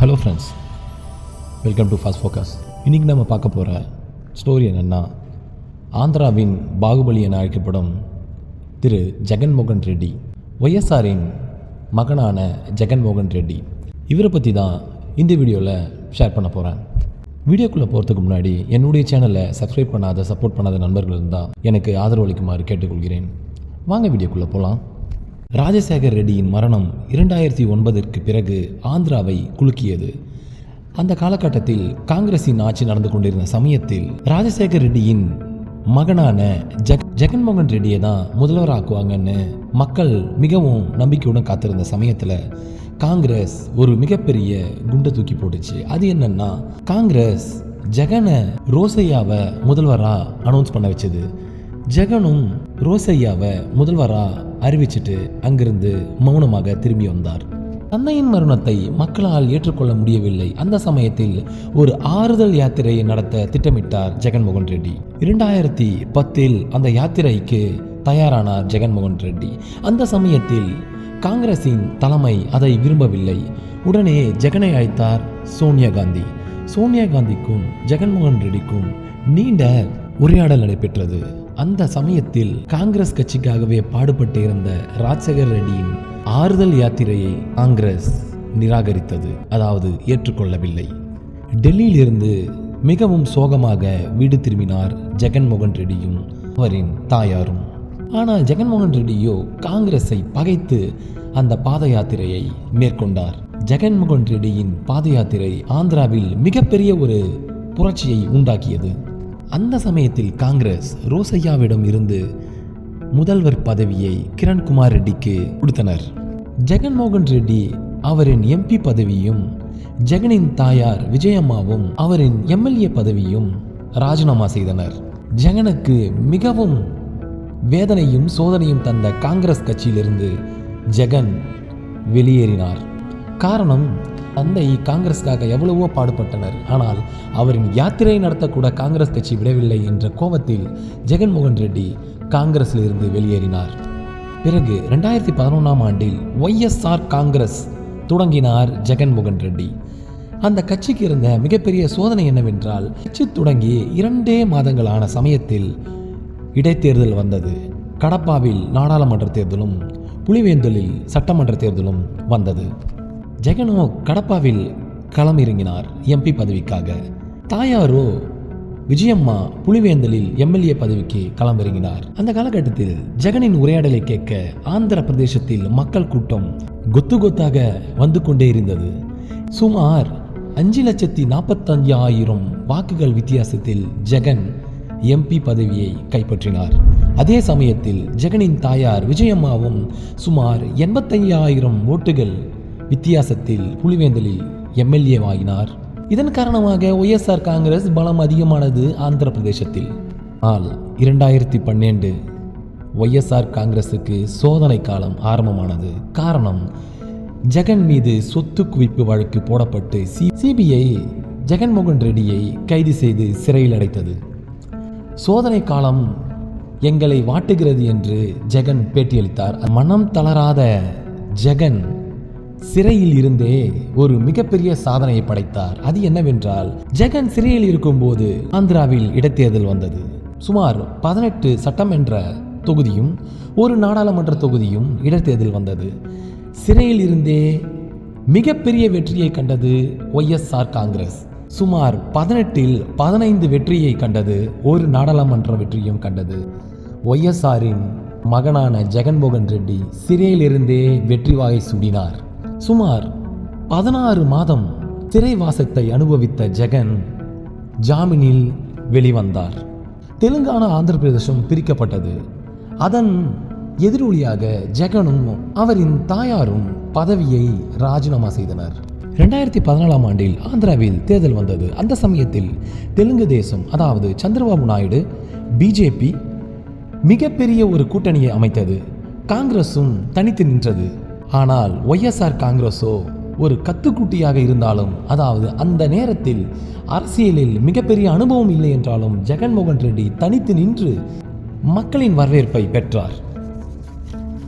Hello friends welcome to fast focus இன்றைக்கி நம்ம பார்க்க போகிற ஸ்டோரி என்னென்னா ஆந்திராவின் பாகுபலி என அழைக்கப்படும் திரு ஜெகன்மோகன் ரெட்டி ஒய்எஸ்ஆரின் மகனான ஜெகன்மோகன் ரெட்டி. இவரை பற்றி தான் இந்த வீடியோவில் ஷேர் பண்ண போகிறேன் வீடியோக்குள்ளே போகிறதுக்கு முன்னாடி என்னுடைய சேனலை சப்ஸ்கிரைப் பண்ணாத சப்போர்ட் பண்ணாத நண்பர்கள் இருந்தால் எனக்கு ஆதரவு அளிக்குமாறு கேட்டுக்கொள்கிறேன். வாங்க வீடியோக்குள்ளே போகலாம் ராஜசேகர் ரெட்டியின் மரணம் இரண்டாயிரத்தி ஒன்பதிற்கு பிறகு ஆந்திராவை குலுக்கியது. அந்த காலகட்டத்தில் காங்கிரசின் ஆட்சி நடந்து கொண்டிருந்த சமயத்தில் ராஜசேகர் ரெட்டியின் மகனான ஜெக் ஜெகன்மோகன் ரெட்டியை தான் முதல்வராக்குவாங்கன்னு மக்கள் மிகவும் நம்பிக்கையுடன் காத்திருந்த சமயத்தில் காங்கிரஸ் ஒரு மிகப்பெரிய குண்டை தூக்கி போட்டுச்சு. அது என்னன்னா காங்கிரஸ் ஜெகனை ரோசையாவை முதல்வராக அனௌன்ஸ் பண்ண வச்சது. ஜெகனும் ரோசையாவை முதல்வரா அறிவிச்சிட்டு அங்கிருந்து மௌனமாக திரும்பி வந்தார். தந்தையின் மரணத்தை மக்களால் ஏற்றுக்கொள்ள முடியவில்லை. அந்த சமயத்தில் ஒரு ஆறுதல் யாத்திரையை நடத்த திட்டமிட்டார் ஜெகன்மோகன் ரெட்டி. இரண்டாயிரத்தி பத்தில் அந்த யாத்திரைக்கு தயாரானார் ஜெகன்மோகன் ரெட்டி. அந்த சமயத்தில் காங்கிரசின் தலைமை அதை விரும்பவில்லை. உடனே ஜெகனை அழைத்தார் சோனியா காந்தி. சோனியா காந்திக்கும் ஜெகன்மோகன் ரெட்டிக்கும் நீண்ட உரையாடல் நடைபெற்றது. அந்த சமயத்தில் காங்கிரஸ் கட்சிக்காகவே பாடுபட்டு இருந்த ராஜசேகர் ரெட்டியின் ஆறுதல் யாத்திரையை காங்கிரஸ் நிராகரித்தது அதாவது ஏற்றுக்கொள்ளவில்லை. டெல்லியிலிருந்து மிகவும் சோகமாக வீடு திரும்பினார் ஜெகன்மோகன் ரெட்டியும் அவரின் தாயாரும். ஆனால் ஜெகன்மோகன் ரெட்டியோ காங்கிரஸை பகைத்து அந்த பாத யாத்திரையை மேற்கொண்டார். ஜெகன்மோகன் ரெட்டியின் பாத யாத்திரை ஆந்திராவில் மிகப்பெரிய ஒரு புரட்சியை உண்டாக்கியது. அந்த சமயத்தில் காங்கிரஸ் ரோசையாவிடம் இருந்து முதல்வர் பதவியை கிரண்குமார் ரெட்டிக்கு கொடுத்தனர். ஜெகன்மோகன் ரெட்டி அவரின் எம்பி பதவியும் ஜெகனின் தாயார் விஜயம்மாவும் அவரின் எம்எல்ஏ பதவியும் ராஜினாமா செய்தனர். ஜெகனுக்கு மிகவும் வேதனையும் சோதனையும் தந்த காங்கிரஸ் கட்சியிலிருந்து ஜெகன் வெளியேறினார். காரணம் தந்தை காங்கிரஸுக்காக எவ்வளவோ பாடுபட்டனர். ஆனால் அவரின் யாத்திரை நடத்தக்கூட காங்கிரஸ் கட்சி விடவில்லை என்ற கோபத்தில் ஜெகன்மோகன் ரெட்டி காங்கிரஸில் இருந்து வெளியேறினார். பிறகு ரெண்டாயிரத்தி பதினொன்றாம் ஆண்டில் ஒய்எஸ்ஆர் காங்கிரஸ் தொடங்கினார் ஜெகன்மோகன் ரெட்டி. அந்த கட்சிக்கு இருந்த மிகப்பெரிய சோதனை என்னவென்றால் கட்சி தொடங்கி இரண்டே மாதங்களான சமயத்தில் இடைத்தேர்தல் வந்தது. கடப்பாவில் நாடாளுமன்ற தேர்தலும் புலிவேந்தலில் சட்டமன்ற தேர்தலும் வந்தது. ஜெகனோ கடப்பாவில் களமிறங்கினார் எம்பி பதவிக்காக. தாயாரோ விஜயம்மா புலிவேந்தலில் எம்எல்ஏ பதவிக்கு களமிறங்கினார். அந்த காலகட்டத்தில் ஜெகனின் உரையாடலை கேட்க ஆந்திர பிரதேசத்தில் மக்கள் கூட்டம் கொத்து கொத்தாக வந்து கொண்டே இருந்தது. சுமார் அஞ்சு லட்சத்தி நாற்பத்தஞ்சு ஆயிரம் வாக்குகள் வித்தியாசத்தில் ஜெகன் எம்பி பதவியை கைப்பற்றினார். அதே சமயத்தில் ஜெகனின் தாயார் விஜயம்மாவும் சுமார் எண்பத்தையாயிரம் ஓட்டுகள் வித்தியாசத்தில் புலிவேந்தலில் எம்எல்ஏ ஆகினார் இதன் காரணமாக ஒய்எஸ்ஆர் காங்கிரஸ் பலம் அதிகமானது ஆந்திர பிரதேசத்தில் ஆனால் இரண்டாயிரத்தி பன்னெண்டு ஒய்எஸ்ஆர் காங்கிரஸுக்கு சோதனை காலம் ஆரம்பமானது. காரணம் ஜெகன் மீது சொத்து குவிப்பு வழக்கு போடப்பட்டு சி சிபிஐ ஜெகன்மோகன் ரெட்டியை கைது செய்து சிறையில் அடைத்தது. சோதனை காலம் எங்களை வாட்டுகிறது என்று ஜெகன் பேட்டியளித்தார். மனம் தளராத ஜெகன் சிறையில் இருந்தே ஒரு மிகப்பெரிய சாதனையை படைத்தார். அது என்னவென்றால் ஜெகன் சிறையில் இருக்கும்போது ஆந்திராவில் இடைத்தேர்தல் வந்தது. சுமார் பதினெட்டு சட்டம் என்ற தொகுதியும் ஒரு நாடாளுமன்ற தொகுதியும் இடைத்தேர்தல் வந்தது. சிறையில் இருந்தே மிகப்பெரிய வெற்றியை கண்டது ஒய்எஸ்ஆர் காங்கிரஸ். சுமார் பதினெட்டில் பதினைந்து வெற்றியை கண்டது ஒரு நாடாளுமன்ற வெற்றியும் கண்டது. ஒய்எஸ்ஆரின் மகனான ஜெகன்மோகன் ரெட்டி சிறையிலிருந்தே வெற்றி வாகை சுடினார். சுமார் பதினாறு மாதம் சிறைவாசத்தை அனுபவித்த ஜெகன் ஜாமீனில் வெளிவந்தார். தெலுங்கானா ஆந்திர பிரதேசம் பிரிக்கப்பட்டது. அதன் எதிரொலியாக ஜெகனும் அவரின் தாயாரும் பதவியை ராஜினாமா செய்தனர். ரெண்டாயிரத்தி பதினாலாம் ஆண்டில் ஆந்திராவில் தேர்தல் வந்தது. அந்த சமயத்தில் தெலுங்கு தேசம் அதாவது சந்திரபாபு நாயுடு பிஜேபி மிகப்பெரிய ஒரு கூட்டணியை அமைத்தது. காங்கிரஸும் தனித்து நின்றது. ஆனால் ஒய்எஸ்ஆர் காங்கிரஸோ ஒரு கத்துக்குட்டியாக இருந்தாலும் அதாவது அந்த நேரத்தில் அரசியலில் மிகப்பெரிய அனுபவம் இல்லை என்றாலும் ஜெகன்மோகன் ரெட்டி தனித்து நின்று மக்களின் வரவேற்பை பெற்றார்.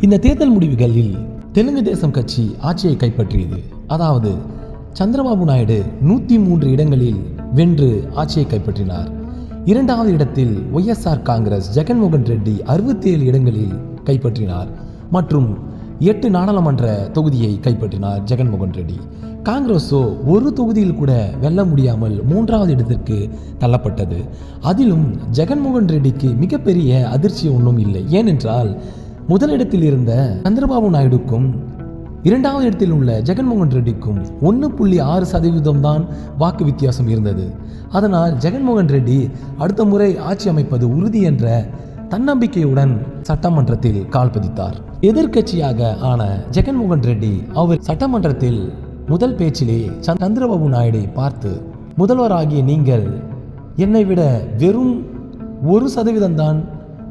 இந்த தேர்தல் முடிவுகளில் தெலுங்கு தேசம் கட்சி ஆட்சியை கைப்பற்றியது. அதாவது சந்திரபாபு நாயுடு நூற்றி மூன்று இடங்களில் வென்று ஆட்சியை கைப்பற்றினார். இரண்டாவது இடத்தில் ஒய்எஸ்ஆர் காங்கிரஸ் ஜெகன்மோகன் ரெட்டி அறுபத்தி ஏழு இடங்களில் கைப்பற்றினார். மற்றும் எட்டு நாடாளுமன்ற தொகுதியை கைப்பற்றினார் ஜெகன்மோகன் ரெட்டி. காங்கிரஸோ ஒரு தொகுதியில் கூட வெல்ல முடியாமல் மூன்றாவது இடத்திற்கு தள்ளப்பட்டது. அதிலும் ஜெகன்மோகன் ரெட்டிக்கு மிகப்பெரிய அதிர்ச்சி ஒன்றும் இல்லை. ஏனென்றால் முதலிடத்தில் இருந்த சந்திரபாபு நாயுடுக்கும் இரண்டாவது இடத்தில் உள்ள ஜெகன்மோகன் ரெட்டிக்கும் ஒன்று புள்ளி ஆறு சதவீதம் தான் வாக்கு வித்தியாசம் இருந்தது. அதனால் ஜெகன்மோகன் ரெட்டி அடுத்த முறை ஆட்சி அமைப்பது உறுதி என்ற தன்னம்பிக்கையுடன் சட்டமன்றத்தில் கால் பதித்தார். எதிர்க்கட்சியாக ஆன ஜெகன்மோகன் ரெட்டி அவர் சட்டமன்றத்தில் முதல் பேச்சிலே சந்திரபாபு நாயுடை பார்த்து முதல்வராகிய நீங்கள் என்னை விட வெறும் ஒரு சதவீதம் தான்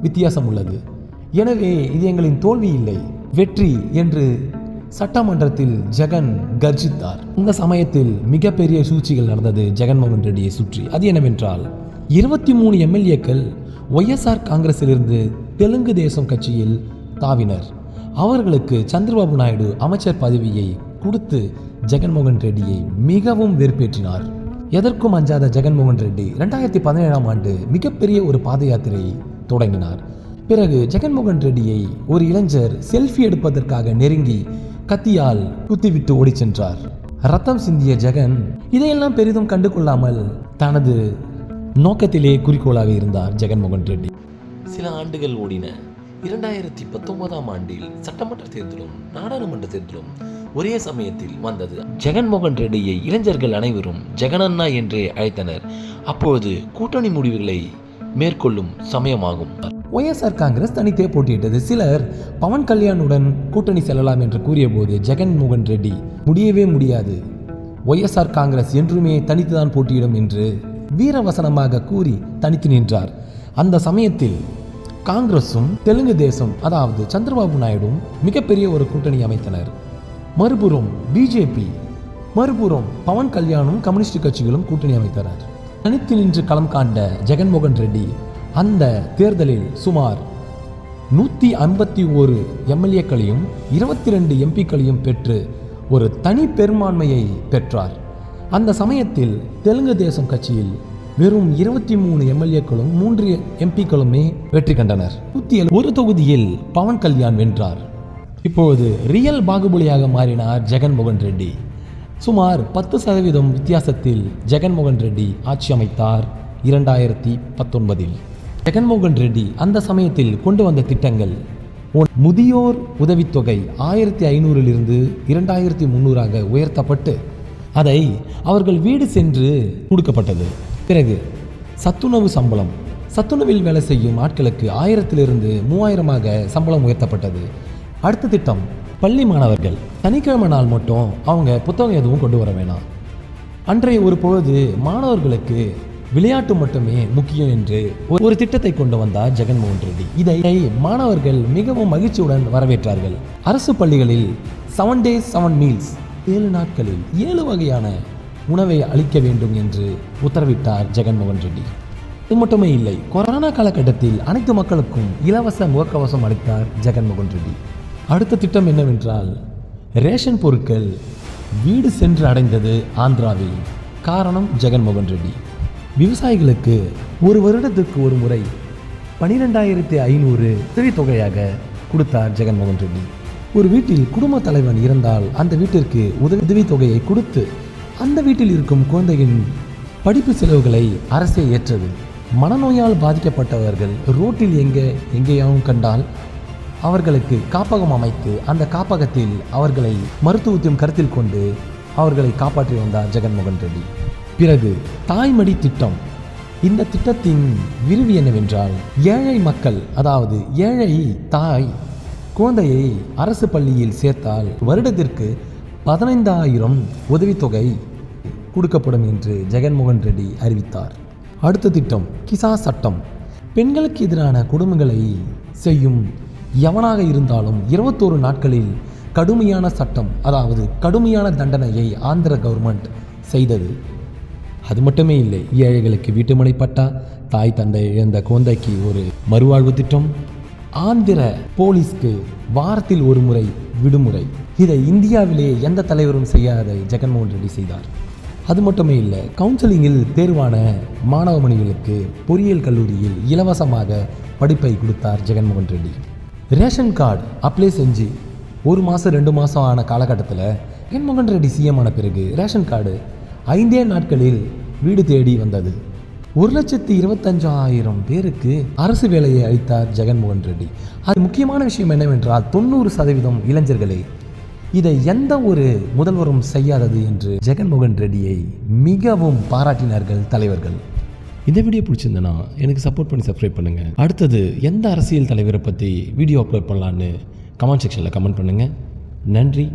வித்தியாசம் உள்ளது. எனவே இது எங்களின் தோல்வி இல்லை. வெற்றி என்று சட்டமன்றத்தில் ஜெகன் கர்ஜித்தார். இந்த சமயத்தில் மிகப்பெரிய சூழ்ச்சிகள் நடந்தது ஜெகன்மோகன் ரெட்டியை சுற்றி. அது என்னவென்றால் இருபத்தி மூணு எம்எல்ஏக்கள் ஒய்எஸ்ஆர் காங்கிரஸிலிருந்து தெலுங்கு தேசம் கட்சியில் தாவினர். அவர்களுக்கு சந்திரபாபு நாயுடு அமைச்சர் பதவியை கொடுத்து ஜெகன்மோகன் ரெட்டியை மிகவும் வெறுப்பேற்றினார். எதற்கும் அஞ்சாத ஜெகன்மோகன் ரெட்டி ரெண்டாயிரத்தி பதினேழாம் ஆண்டு மிகப்பெரிய ஒரு பாத யாத்திரையை தொடங்கினார். பிறகு ஜெகன்மோகன் ரெட்டியை ஒரு இளைஞர் செல்ஃபி எடுப்பதற்காக நெருங்கி கத்தியால் குத்திவிட்டு ஓடிச் சென்றார். ரத்தம் சிந்திய ஜெகன் இதையெல்லாம் பெரிதும் கண்டு கொள்ளாமல் தனது நோக்கத்திலே குறிக்கோளாக இருந்தார் ஜெகன்மோகன் ரெட்டி. சில ஆண்டுகள் ஓடின. இரண்டாயிரத்தி பத்தொன்பதாம் ஆண்டில் சட்டமன்ற தேர்தலும் நாடாளுமன்ற தேர்தலும் ஒரே சமயத்தில் வந்தது. ஜெகன்மோகன் ரெட்டியை இளைஞர்கள் அனைவரும் ஜெகனண்ணா என்றே அழைத்தனர். அப்போது கூட்டணி முடிவுகளை மேற்கொள்ளும் சமயமாகும். ஒய்எஸ்ஆர் காங்கிரஸ் தனித்தே போட்டியிட்டது. சிலர் பவன் கல்யாணுடன் கூட்டணி செல்லலாம் என்று கூறியபோது ஜெகன்மோகன் ரெட்டி முடியவே முடியாது. ஒய்எஸ்ஆர் காங்கிரஸ் என்றுமே தனித்துதான் போட்டியிடும் என்று வீரவசனமாக கூறி தனித்து நின்றார். அந்த சமயத்தில் காங்கிரஸும் தெலுங்கு தேசம் அதாவது சந்திரபாபு நாயுடும் மிகப்பெரிய ஒரு கூட்டணி அமைத்தனர். மறுபுறம் பிஜேபி மறுபுறம் பவன் கல்யாணும் கம்யூனிஸ்ட் கட்சிகளும் கூட்டணி அமைத்தனர். தனித்து நின்று களம் காண்ட ஜெகன்மோகன் ரெட்டி அந்த தேர்தலில் சுமார் நூற்றி ஐம்பத்தி ஒரு எம்எல்ஏக்களையும் இருபத்தி ரெண்டு எம்பிக்களையும் பெற்று ஒரு தனி பெரும்பான்மையை பெற்றார். அந்த சமயத்தில் தெலுங்கு தேசம் கட்சியில் வெறும் இருபத்தி மூணு எம்எல்ஏக்களும் மூன்று எம்பிக்களுமே வெற்றி கண்டனர். நூத்தி ஒரு தொகுதியில் பவன் கல்யாண் வென்றார். இப்பொழுது ரியல் பாகுபலியாக மாறினார் ஜெகன்மோகன் ரெட்டி. சுமார் பத்து சதவீதம் வித்தியாசத்தில் ஜெகன்மோகன் ரெட்டி ஆட்சி அமைத்தார் இரண்டாயிரத்தி பத்தொன்பதில். ஜெகன்மோகன் ரெட்டி அந்த சமயத்தில் கொண்டு வந்த திட்டங்கள் முதியோர் உதவித்தொகை ஆயிரத்தி ஐநூறிலிருந்து இரண்டாயிரத்தி முந்நூறாக உயர்த்தப்பட்டு அதை அவர்கள் வீடு சென்று கொடுக்கப்பட்டது. பிறகு சத்துணவு சம்பளம். சத்துணவில் வேலை செய்யும் ஆட்களுக்கு ஆயிரத்திலிருந்து மூவாயிரமாக சம்பளம் உயர்த்தப்பட்டது. அடுத்த திட்டம் பள்ளி மாணவர்கள். சனிக்கிழமை நாள் மட்டும் அவங்க புத்தகம் எதுவும் கொண்டு வர வேணாம். அன்றைய ஒரு பொழுது மாணவர்களுக்கு விளையாட்டு மட்டுமே முக்கியம் என்று ஒரு- திட்டத்தை கொண்டு வந்தார் ஜெகன்மோகன் ரெட்டி. இதை மாணவர்கள் மிகவும் மகிழ்ச்சியுடன் வரவேற்றார்கள். அரசு பள்ளிகளில் செவன் டேஸ் செவன் மீல்ஸ் ஏழு நாட்களில் ஏழு வகையான உணவை அளிக்க வேண்டும் என்று உத்தரவிட்டார் ஜெகன்மோகன் ரெட்டி. இது மட்டுமே இல்லை கொரோனா காலகட்டத்தில் அனைத்து மக்களுக்கும் இலவச முகக்கவசம் அளித்தார் ஜெகன்மோகன் ரெட்டி. அடுத்த திட்டம் என்னவென்றால் ரேஷன் பொருட்கள் வீடு சென்று அடைந்தது ஆந்திராவில். காரணம் ஜெகன்மோகன் ரெட்டி. விவசாயிகளுக்கு ஒரு வருடத்துக்கு ஒரு முறை பனிரெண்டாயிரத்தி ஐநூறு உதவித்தொகையாக கொடுத்தார் ஜெகன்மோகன் ரெட்டி. ஒரு வீட்டில் குடும்ப தலைவன் இருந்தால் அந்த வீட்டிற்கு உதவி உதவித்தொகையை கொடுத்து அந்த வீட்டில் இருக்கும் குழந்தையின் படிப்பு செலவுகளை அரசே ஏற்றது. மனநோயால் பாதிக்கப்பட்டவர்கள் ரோட்டில் எங்கே எங்கேயாவும் கண்டால் அவர்களுக்கு காப்பகம் அமைத்து அந்த காப்பகத்தில் அவர்களை மருத்துவத்தையும் கருத்தில் கொண்டு அவர்களை காப்பாற்றி வந்தார் ஜெகன்மோகன் ரெட்டி. பிறகு தாய்மடி திட்டம். இந்த திட்டத்தின் விரிவு என்னவென்றால் ஏழை மக்கள் அதாவது ஏழை தாய் குழந்தையை அரசு பள்ளியில் சேர்த்தால் வருடத்திற்கு பதினைந்தாயிரம் உதவித்தொகை கொடுக்கப்படும் என்று ஜெகன்மோகன் ரெட்டி அறிவித்தார். அடுத்த திட்டம் கிசா சட்டம். பெண்களுக்கு எதிரான கொடுமைகளை செய்யும் எவனாக இருந்தாலும் இருபத்தோரு நாட்களில் கடுமையான சட்டம் அதாவது கடுமையான தண்டனையை ஆந்திர கவர்மெண்ட் செய்தது. அது மட்டுமே இல்லை ஏழைகளுக்கு வீட்டுமனை பட்டா தாய் தந்தை இழந்த குழந்தைக்கு ஒரு மறுவாழ்வு திட்டம் ஆந்திர போலீஸ்க்கு வாரத்தில் ஒரு முறை விடுமுறை. இதை இந்தியாவிலே எந்த தலைவரும் செய்யாத ஜெகன்மோகன் ரெட்டி செய்தார். அது மட்டுமே இல்லை கவுன்சிலிங்கில் தேர்வான மாணவமணிகளுக்கு பொறியியல் கல்லூரியில் இலவசமாக படிப்பை கொடுத்தார் Jaganmohan Reddy. Ration card apply செஞ்சு ஒரு மாதம் ரெண்டு மாதம் ஆன காலகட்டத்தில் ஜெகன்மோகன் ரெட்டி சிஎம் ஆன பிறகு ரேஷன் கார்டு ஐந்தே நாட்களில் வீடு தேடி வந்தது. ஒரு லட்சத்தி இருபத்தஞ்சாயிரம் பேருக்கு அரசு வேலையை அளித்தார் ஜெகன்மோகன் ரெட்டி. அது முக்கியமான விஷயம் என்னவென்றால் தொண்ணூறு சதவீதம் இளைஞர்களே இதை எந்த ஒரு முதல்வரும் செய்யாதது என்று ஜெகன்மோகன் ரெட்டியை மிகவும் பாராட்டினார்கள் தலைவர்கள். இந்த வீடியோ பிடிச்சிருந்தேன்னா எனக்கு சப்போர்ட் பண்ணி சப்ஸ்கிரைப் பண்ணுங்கள் அடுத்தது எந்த அரசியல் தலைவரை பற்றி வீடியோ அப்லோட் பண்ணலான்னு கமெண்ட் செக்ஷனில் கமெண்ட் பண்ணுங்கள் நன்றி.